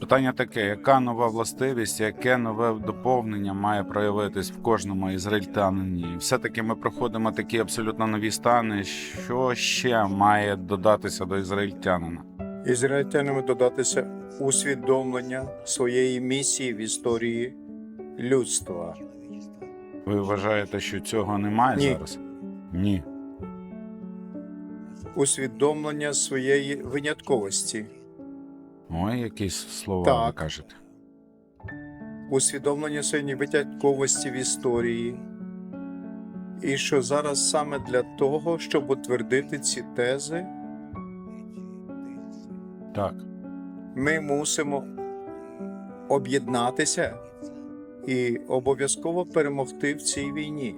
Питання таке: яка нова властивість, яке нове доповнення має проявитись в кожному ізраїльтянині? Все-таки ми проходимо такі абсолютно нові стани. Що ще має додатися до ізраїльтянина? Ізраїльтянам додатися усвідомлення своєї місії в історії людства. Ви вважаєте, що цього немає Ні. зараз? Ні. усвідомлення своєї винятковості, Ой, якісь слова ви кажете. усвідомлення своєї винятковості в історії, і що зараз саме для того, щоб утвердити ці тези, Так. ми мусимо об'єднатися і обов'язково перемогти в цій війні.